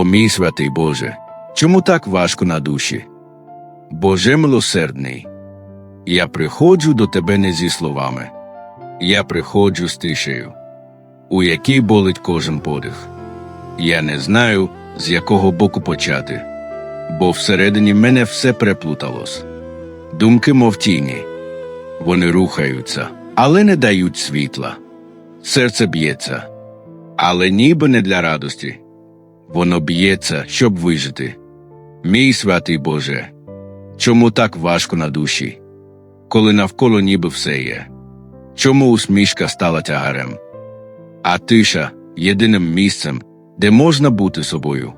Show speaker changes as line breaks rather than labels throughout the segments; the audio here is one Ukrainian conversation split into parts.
О мій святий Боже, чому так важко на душі? Боже милосердний, я приходжу до Тебе не зі словами, я приходжу з тишею, у якій болить кожен подих. Я не знаю, з якого боку почати, бо всередині мене все переплуталось. Думки мов тіні, вони рухаються, але не дають світла. Серце б'ється, але ніби не для радості. Воно б'ється, щоб вижити. Мій святий Боже, чому так важко на душі, коли навколо ніби все є? Чому усмішка стала тягарем? А тиша єдиним місцем, де можна бути собою.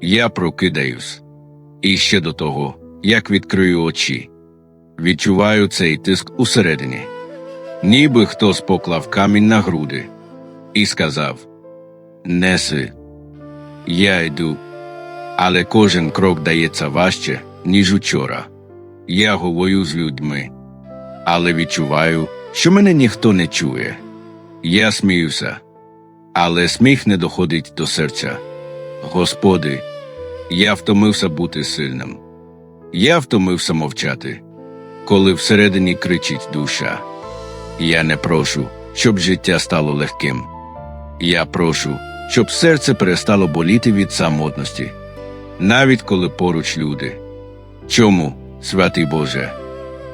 Я прокидаюсь, і ще до того, як відкрию очі, відчуваю цей тиск усередині, ніби хтось поклав камінь на груди і сказав Неси, я йду, але кожен крок дається важче, ніж учора. Я говорю з людьми, але відчуваю, що мене ніхто не чує. Я сміюся, але сміх не доходить до серця. Господи, я втомився бути сильним. Я втомився мовчати, коли всередині кричить душа. Я не прошу, щоб життя стало легким. Я прошу, щоб серце перестало боліти від самотності, навіть коли поруч люди. Чому, святий Боже,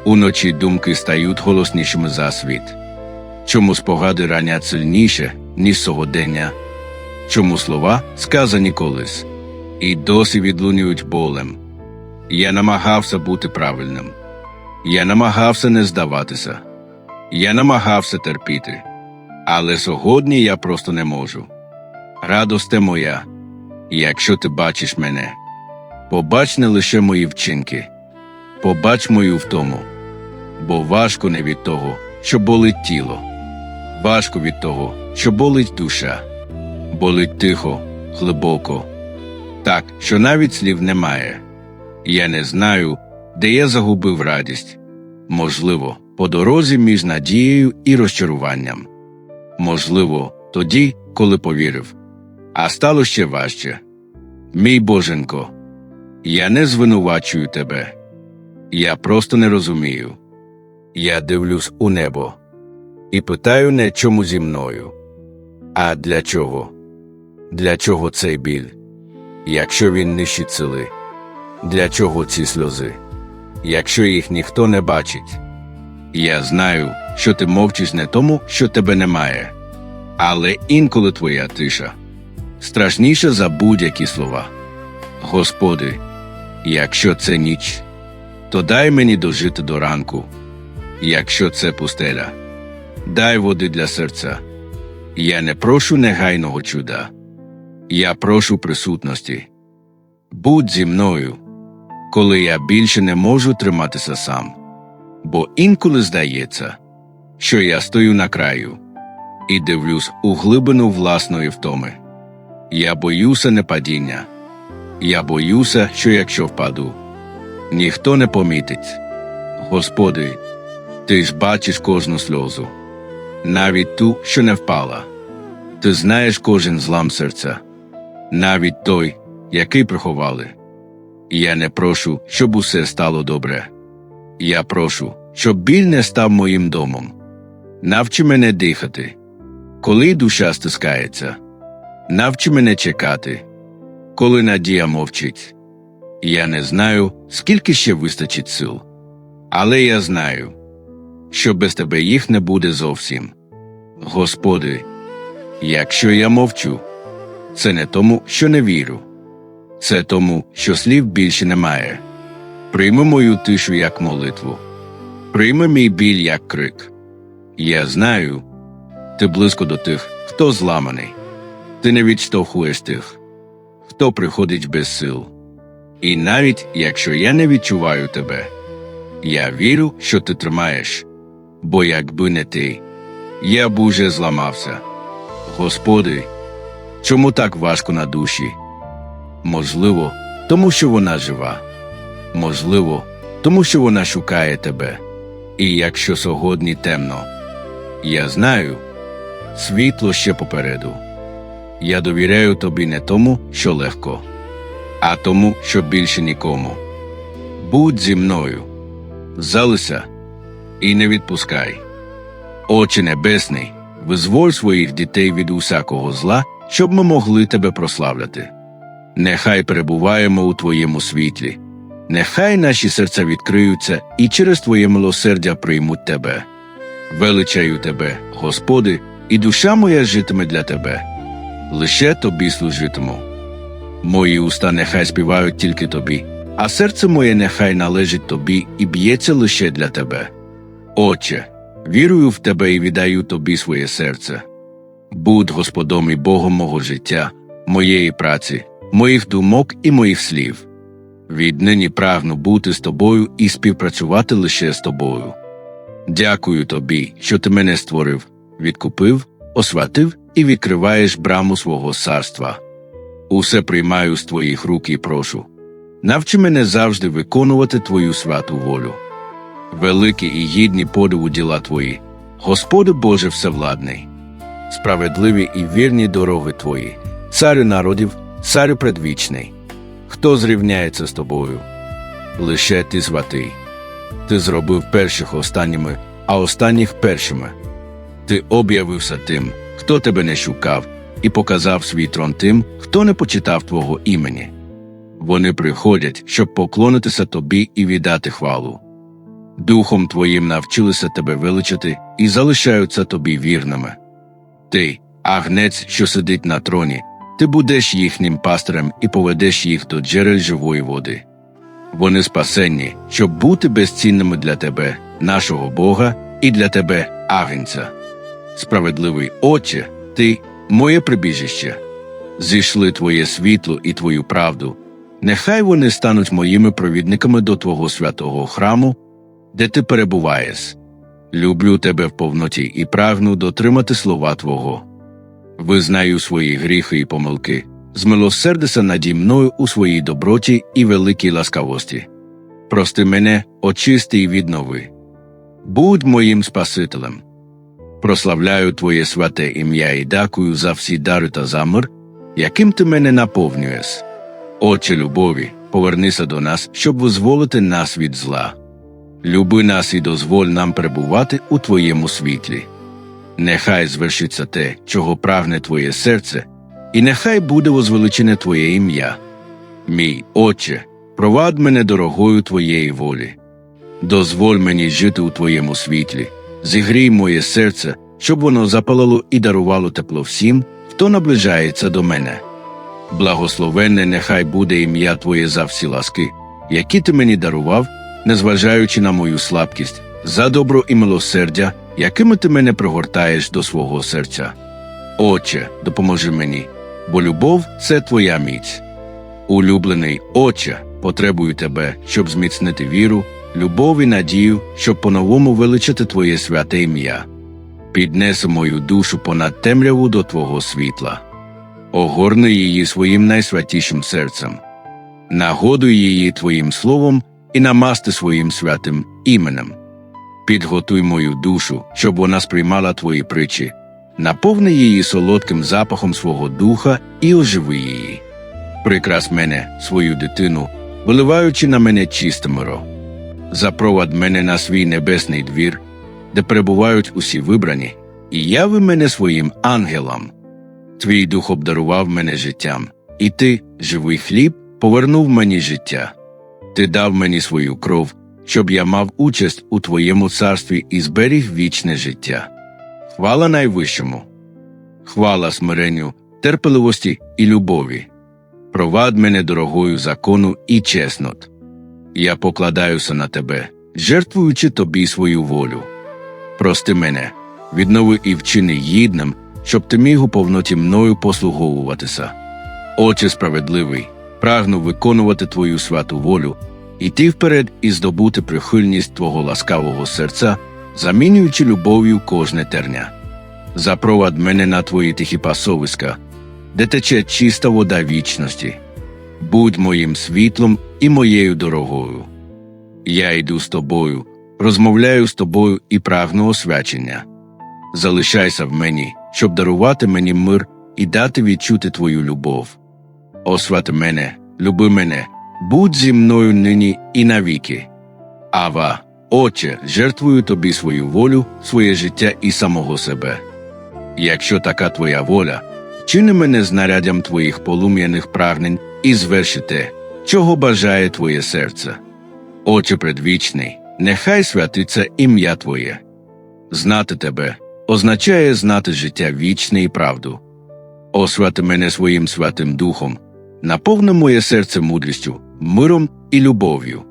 уночі думки стають голоснішими за світ? Чому спогади ранять сильніше, ніж сьогодення? Чому слова, сказані колись, і досі відлунюють болем? Я намагався бути правильним. Я намагався не здаватися. Я намагався терпіти. Але сьогодні я просто не можу. Радосте моя, якщо ти бачиш мене, побач не лише мої вчинки, побач мою втому, бо важко не від того, що болить тіло, важко від того, що болить душа, болить тихо, глибоко, так, що навіть слів немає. Я не знаю, де я загубив радість, можливо, по дорозі між надією і розчаруванням, можливо, тоді, коли повірив, а стало ще важче. Мій боженко, я не звинувачую тебе, я просто не розумію. Я дивлюсь у небо і питаю не чому зі мною, а для чого? Для чого цей біль, якщо він нищить сили? Для чого ці сльози, якщо їх ніхто не бачить? Я знаю, що ти мовчиш не тому, що тебе немає, але інколи твоя тиша страшніша за будь-які слова. Господи, якщо це ніч, то дай мені дожити до ранку, якщо це пустеля, дай води для серця. Я не прошу негайного чуда, я прошу присутності. Будь зі мною, коли я більше не можу триматися сам, бо інколи здається, що я стою на краю і дивлюсь у глибину власної втоми. Я боюся непадіння, я боюся, що якщо впаду, ніхто не помітить. Господи, ти ж бачиш кожну сльозу, навіть ту, що не впала. Ти знаєш кожен злам серця, навіть той, який приховали. Я не прошу, щоб усе стало добре. Я прошу, щоб біль не став моїм домом. Навчи мене дихати, коли душа стискається. Навчи мене чекати, коли надія мовчить. Я не знаю, скільки ще вистачить сил, але я знаю, що без тебе їх не буде зовсім. Господи, якщо я мовчу, це не тому, що не вірю, це тому, що слів більше немає. Прийми мою тишу як молитву, прийми мій біль як крик. Я знаю, ти близько до тих, хто зламаний, ти не відштовхуєш тих, хто приходить без сил. І навіть якщо я не відчуваю тебе, я вірю, що ти тримаєш, бо якби не ти, я б уже зламався. Господи, чому так важко на душі? Можливо, тому що вона жива, можливо, тому що вона шукає тебе. І якщо сьогодні темно, я знаю, світло ще попереду. Я довіряю тобі не тому, що легко, а тому, що більше нікому. Будь зі мною, залися і не відпускай. Отче Небесний, визволь своїх дітей від усякого зла, щоб ми могли тебе прославляти. Нехай перебуваємо у Твоєму світлі, нехай наші серця відкриються і через Твоє милосердя приймуть Тебе. Величаю Тебе, Господи, і душа моя житиме для Тебе. Лише Тобі служитиму. Мої уста нехай співають тільки Тобі, а серце моє нехай належить Тобі і б'ється лише для Тебе. Отче, вірую в Тебе і віддаю Тобі своє серце. Будь Господом і Богом мого життя, моєї праці, моїх думок і моїх слів. Віднині прагну бути з тобою і співпрацювати лише з тобою. Дякую тобі, що ти мене створив, відкупив, осватив і відкриваєш браму свого царства. Усе приймаю з твоїх рук і прошу. Навчи мене завжди виконувати твою святу волю. Великі і гідні подиву діла твої, Господи Боже Всевладний, справедливі і вірні дороги твої, царю народів, царю предвічний. Хто зрівняється з тобою? Лише ти святий. Ти зробив перших останніми, а останніх першими. Ти об'явився тим, хто тебе не шукав, і показав свій трон тим, хто не почитав твого імені. Вони приходять, щоб поклонитися тобі і віддати хвалу. Духом твоїм навчилися тебе величати і залишаються тобі вірними. Ти, агнець, що сидить на троні, ти будеш їхнім пастирем і поведеш їх до джерел живої води. Вони спасенні, щоб бути безцінними для тебе, нашого Бога, і для тебе, агнця. Справедливий Отче, ти моє прибіжище. Зійшли твоє світло і твою правду. Нехай вони стануть моїми провідниками до Твого святого храму, де ти перебуваєш. Люблю тебе в повноті і прагну дотримати слова Твого. Визнаю свої гріхи і помилки, змилосердися наді мною у своїй доброті і великій ласкавості. Прости мене, очисти і віднови. Будь моїм Спасителем. Прославляю Твоє святе ім'я і дякую за всі дари та замир, яким ти мене наповнюєш. Отче любові, повернися до нас, щоб визволити нас від зла. Люби нас і дозволь нам перебувати у Твоєму світлі. Нехай звершиться те, чого прагне Твоє серце, і нехай буде возвеличене Твоє ім'я. Мій Отче, провадь мене дорогою Твоєї волі. Дозволь мені жити у Твоєму світлі, зігрій моє серце, щоб воно запалало і дарувало тепло всім, хто наближається до мене. Благословенне нехай буде ім'я Твоє за всі ласки, які ти мені дарував, незважаючи на мою слабкість, за добро і милосердя, якими ти мене пригортаєш до свого серця. Отче, допоможи мені, бо любов це твоя міць. Улюблений Отче, потребую тебе, щоб зміцнити віру, любов і надію, щоб по-новому величати Твоє святе ім'я. Піднеси мою душу понад темряву до Твого світла, огорни її своїм найсвятішим серцем, нагодуй її Твоїм словом і намасти своїм святим іменем. Підготуй мою душу, щоб вона сприймала Твої притчі, наповни її солодким запахом свого духа і оживи її. Прикрас мене, свою дитину, виливаючи на мене чисте миро. Запровад мене на свій небесний двір, де перебувають усі вибрані, і яви мене своїм ангелам. Твій дух обдарував мене життям, і ти, живий хліб, повернув мені життя. Ти дав мені свою кров, щоб я мав участь у Твоєму царстві і зберіг вічне життя. Хвала найвищому, хвала смиренню, терпеливості і любові. Провад мене дорогою закону і чеснот. Я покладаюся на тебе, жертвуючи тобі свою волю. Прости мене, віднови і вчини гідним, щоб ти міг у повноті мною послуговуватися. Отче справедливий, прагну виконувати твою святу волю, іти вперед і здобути прихильність твого ласкавого серця, замінюючи любов'ю кожне терня. Запровад мене на твої тихі пасовиська, де тече чиста вода вічності. Будь моїм світлом і моєю дорогою. Я йду з тобою, розмовляю з тобою і прагну освячення. Залишайся в мені, щоб дарувати мені мир і дати відчути твою любов. Освати мене, люби мене, будь зі мною нині і навіки. Ава, Отче, жертвую тобі свою волю, своє життя і самого себе. Якщо така твоя воля, чини мене знаряддям твоїх полум'яних прагнень і зверши те, чого бажає твоє серце. Отче предвічний, нехай святиться ім'я Твоє. Знати тебе означає знати життя вічне і правду. Освяти мене своїм святим духом, наповни моє серце мудрістю, миром і любов'ю.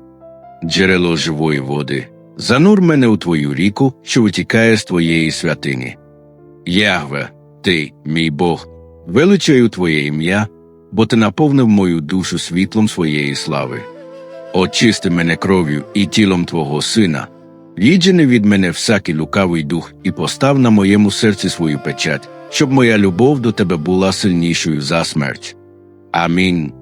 Джерело живої води, занур мене у твою ріку, що витікає з твоєї святині. Ягве, ти, мій Бог, величаю Твоє ім'я, бо ти наповнив мою душу світлом своєї слави. Очисти мене кров'ю і тілом Твого Сина, віджени від мене всякий лукавий дух і постав на моєму серці свою печать, щоб моя любов до Тебе була сильнішою за смерть. Амінь.